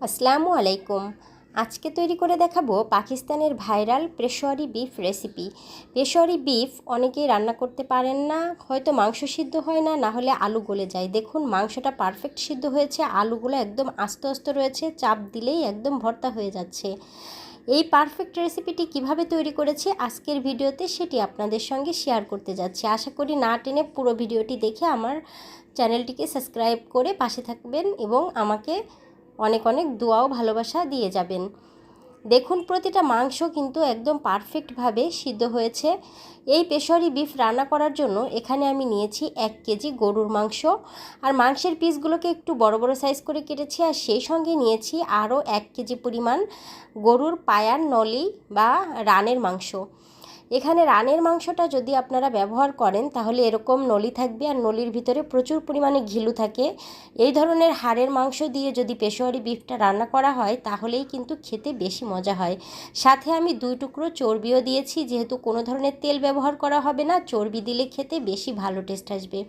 আসসালামু আলাইকুম। আজকে তৈরি করে দেখাবো পাকিস্তানের viral Peshawari beef recipe. Peshawari beef অনেকেই রান্না করতে পারেন না, হয়তো মাংস সিদ্ধ হয় না না হলে আলু গলে যায়। দেখুন, মাংসটা পারফেক্ট সিদ্ধ হয়েছে, আলুগুলো একদম আস্তে আস্তে রয়েছে, চাপ দিলেই একদম ভর্তা হয়ে যাচ্ছে। এই পারফেক্ট রেসিপিটি কীভাবে তৈরি করেছি আজকের ভিডিওতে সেটি আপনাদের সঙ্গে শেয়ার করতে যাচ্ছি। আশা করি না টেনে পুরো ভিডিওটি দেখে আমার চ্যানেলটিকে সাবস্ক্রাইব করে পাশে থাকবেন এবং আমাকে অনেক অনেক দোয়াও ভালোবাসা দিয়ে যাবেন। দেখুন, প্রতিটা মাংস কিন্তু একদম পারফেক্টভাবে সিদ্ধ হয়েছে। এই পেশরি বিফ রান্না করার জন্য এখানে আমি নিয়েছি এক কেজি গরুর মাংস। আর মাংসের পিসগুলোকে একটু বড় বড় সাইজ করে কেটেছি আর সেই সঙ্গে নিয়েছি আরও এক কেজি পরিমাণ গরুর পায়ার নলি বা রানের মাংস। এখানে রানের মাংসটা যদি আপনারা ব্যবহার করেন, তাহলে এরকম নলি থাকবে আর নলির ভিতরে প্রচুর পরিমাণে ঘিলু থাকে। এই ধরনের হাড়ের মাংস দিয়ে যদি পেশোয়ারি বিফটা রান্না করা হয়, তাহলেই কিন্তু খেতে বেশি মজা হয়। সাথে আমি দুই টুকরো চর্বিও দিয়েছি, যেহেতু কোনো ধরনের তেল ব্যবহার করা হবে না, চর্বি দিলে খেতে বেশি ভালো টেস্ট আসবে।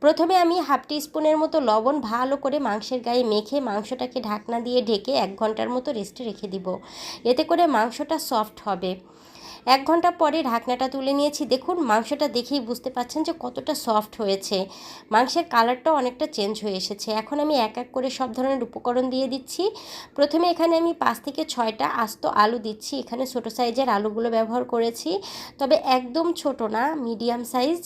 প্রথমে আমি হাফ টি স্পুনের মতো লবণ ভালো করে মাংসের গায়ে মেখে মাংসটাকে ঢাকনা দিয়ে ঢেকে এক ঘণ্টার মতো রেস্টে রেখে দিব। এতে করে মাংসটা সফট হবে। এক ঘণ্টা পরে ঢাকনাটা তুলে নিয়েছি। দেখুন, মাংসটা দেখেই বুঝতে পাচ্ছেন যে কতটা সফট হয়েছে। মাংসের কালারটাও অনেকটা চেঞ্জ হয়ে এসেছে। এখন আমি এক এক করে সব ধরনের উপকরণ দিয়ে দিচ্ছি। প্রথমে এখানে আমি পাঁচ থেকে ছয়টা আস্ত আলু দিচ্ছি। এখানে ছোটো সাইজের আলুগুলো ব্যবহার করেছি। তবে একদম ছোট না মিডিয়াম সাইজ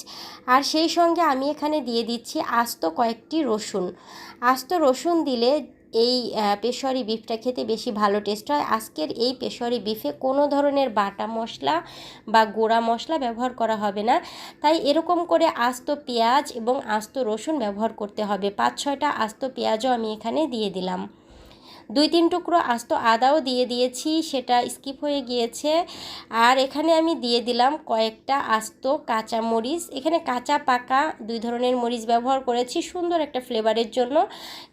আর সেই সঙ্গে আমি এখানে দিয়ে দিচ্ছি আস্ত কয়েকটি রসুন। আস্ত রসুন দিলে এই পেশরি বিফটা খেতে বেশি ভালো টেস্ট হয়। আজকের এই পেশরি বিফে কোনো ধরনের বাটা মশলা বা গোড়া মশলা ব্যবহার করা হবে না। তাই এরকম করে আস্ত পেঁয়াজ এবং আস্ত রসুন ব্যবহার করতে হবে। পাঁচ ছয়টা আস্ত পেঁয়াজও আমি এখানে দিয়ে দিলাম। দুই তিন টুকরো আস্ত আদাও দিয়ে দিয়েছি, সেটা স্কিপ হয়ে গিয়েছে। আর এখানে আমি দিয়ে দিলাম কয়েকটা আস্ত কাঁচা মরিচ। এখানে কাঁচা, পাকা দুই ধরনের মরিচ ব্যবহার করেছি, সুন্দর একটা ফ্লেভারের জন্য।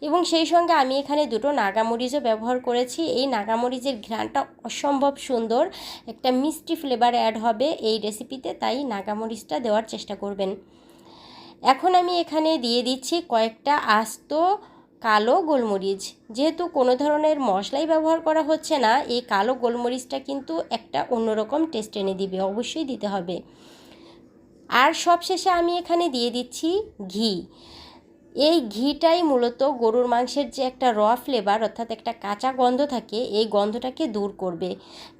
এবং সেই সঙ্গে আমি এখানে দুটো নাগামরিচও ব্যবহার করেছি। এই নাগামরিচের ঘ্রাণটা অসম্ভব সুন্দর, একটা মিষ্টি ফ্লেভার অ্যাড হবে এই রেসিপিতে, তাই নাগামরিচটা দেওয়ার চেষ্টা করবেন। এখন আমি এখানে দিয়ে দিচ্ছি কয়েকটা আস্ত কালো গোলমরিচ। যেহেতু কোনো ধরনের মশলাই ব্যবহার করা হচ্ছে না, এই কালো গোলমরিচটা কিন্তু একটা অন্যরকম টেস্ট এনে দিবে, অবশ্যই দিতে হবে। আর সবশেষে আমি এখানে দিয়ে দিচ্ছি ঘি। এই ঘিটাই মূলত গরুর মাংসের যে একটা র ফ্লেভার অর্থাৎ একটা কাঁচা গন্ধ থাকে, এই গন্ধটাকে দূর করবে।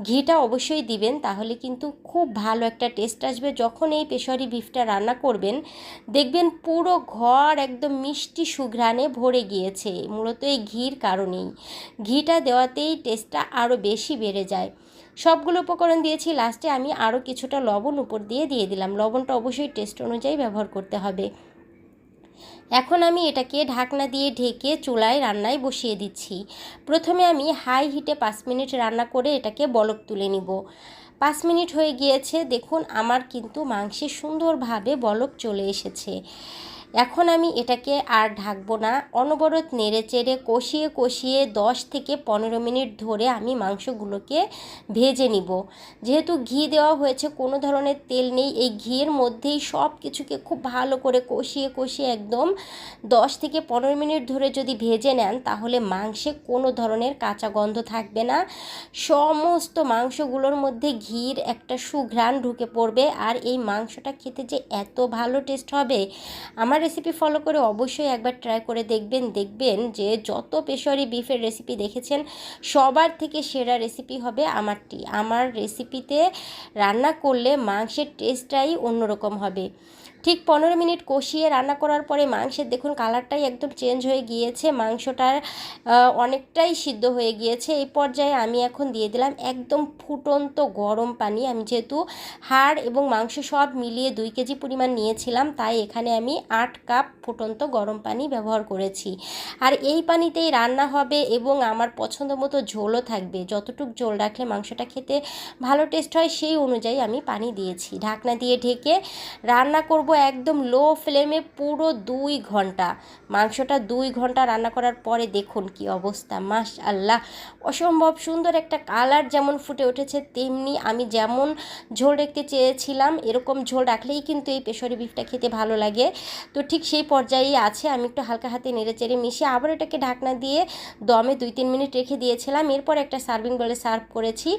ঘিটা অবশ্যই দিবেন, তাহলে কিন্তু খুব ভালো একটা টেস্ট আসবে। যখন এই পেশরি বিফটা রান্না করবেন, দেখবেন পুরো ঘর একদম মিষ্টি সুঘ্রাণে ভরে গিয়েছে, মূলত এই ঘির কারণেই। ঘিটা দেওয়াতেই টেস্টটা আরও বেশি বেড়ে যায়। সবগুলো উপকরণ দিয়েছি লাস্টে আমি আরও কিছুটা লবণ উপর দিয়ে দিয়ে দিলাম। লবণটা অবশ্যই টেস্ট অনুযায়ী ব্যবহার করতে হবে। এখন আমি এটাকে ঢাকনা দিয়ে ঢেকে চুলায় রান্নায় বসিয়ে দিচ্ছি। প্রথমে আমি হাই হিটে পাঁচ মিনিট রান্না করে এটাকে বলক তুলে নিব। পাঁচ মিনিট হয়ে গিয়েছে, দেখুন আমার কিন্তু মাংসে সুন্দরভাবে বলক চলে এসেছে। এখন আমি এটাকে আর ঢাকবো না। অনবরত নেড়ে চেড়ে কষিয়ে কষিয়ে দশ থেকে পনেরো মিনিট ধরে আমি মাংসগুলোকে ভেজে নিব। যেহেতু ঘি দেওয়া হয়েছে, কোনো ধরনের তেল নেই। এই ঘিয়ের মধ্যেই সব কিছুকে খুব ভালো করে কষিয়ে কষিয়ে একদম দশ থেকে পনেরো মিনিট ধরে যদি ভেজে নেন, তাহলে মাংসে কোনো ধরনের কাঁচা গন্ধ থাকবে না। সমস্ত মাংসগুলোর মধ্যে ঘির একটা সুঘ্রাণ ঢুকে পড়বে। আর এই মাংসটা খেতে যে এত ভালো টেস্ট হবে আমার রেসিপি ফলো করে অবশ্যই একবার ট্রাই করে দেখবেন দেখবেন যে যত পেশরি বিফের রেসিপি দেখেছেন, সবার থেকে সেরা রেসিপি হবে আমারটি। আমার রেসিপিতে রান্না করলে মাংসের টেস্টটাই অন্যরকম হবে। ঠিক পনেরো মিনিট কষিয়ে রান্না করার পরে মাংসের দেখুন কালারটাই একদম চেঞ্জ হয়ে গিয়েছে, মাংসটার অনেকটাই সিদ্ধ হয়ে গিয়েছে। এই পর্যায়ে আমি এখন দিয়ে দিলাম একদম ফুটন্ত গরম পানি। আমি যেহেতু হাড় এবং মাংস সব মিলিয়ে দুই কেজি পরিমাণ নিয়েছিলাম, তাই এখানে আমি আট কাপ ফুটন্ত গরম পানি ব্যবহার করেছি। আর এই পানিতেই রান্না হবে এবং আমার পছন্দ মতো ঝোলও থাকবে। যতটুক ঝোল রাখলে মাংসটা খেতে ভালো টেস্ট হয়, সেই অনুযায়ী আমি পানি দিয়েছি। ঢাকনা দিয়ে ঢেকে রান্না করব একদম লো ফ্লেমে পুরো দুই ঘণ্টা। মাংসটা দুই ঘণ্টা রান্না করার পরে দেখুন কি অবস্থা মাস আল্লাহ অসম্ভব সুন্দর একটা কালার যেমন ফুটে উঠেছে, তেমনি আমি যেমন ঝোল রাখতে চেয়েছিলাম, এরকম ঝোল রাখলেই কিন্তু এই পেশরি বিফটা খেতে ভালো লাগে। তো ঠিক সেই পর্যায়েই আছে, আমি একটু হালকা হাতে নেড়ে চেড়ে মিশিয়ে আবার এটাকে ঢাকনা দিয়ে দমে দুই তিন মিনিট রেখে দিয়েছিলাম। এরপর একটা সার্ভিং বলে সার্ভ করেছি।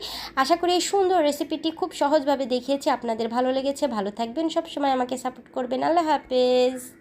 আশা করি এই সুন্দর রেসিপিটি খুব সহজভাবে দেখিয়েছি। আপনাদের ভালো লেগেছে, ভালো থাকবেন। সবসময় আমাকে সাপোর্ট করবেন। আল্লাহ হাফেজ।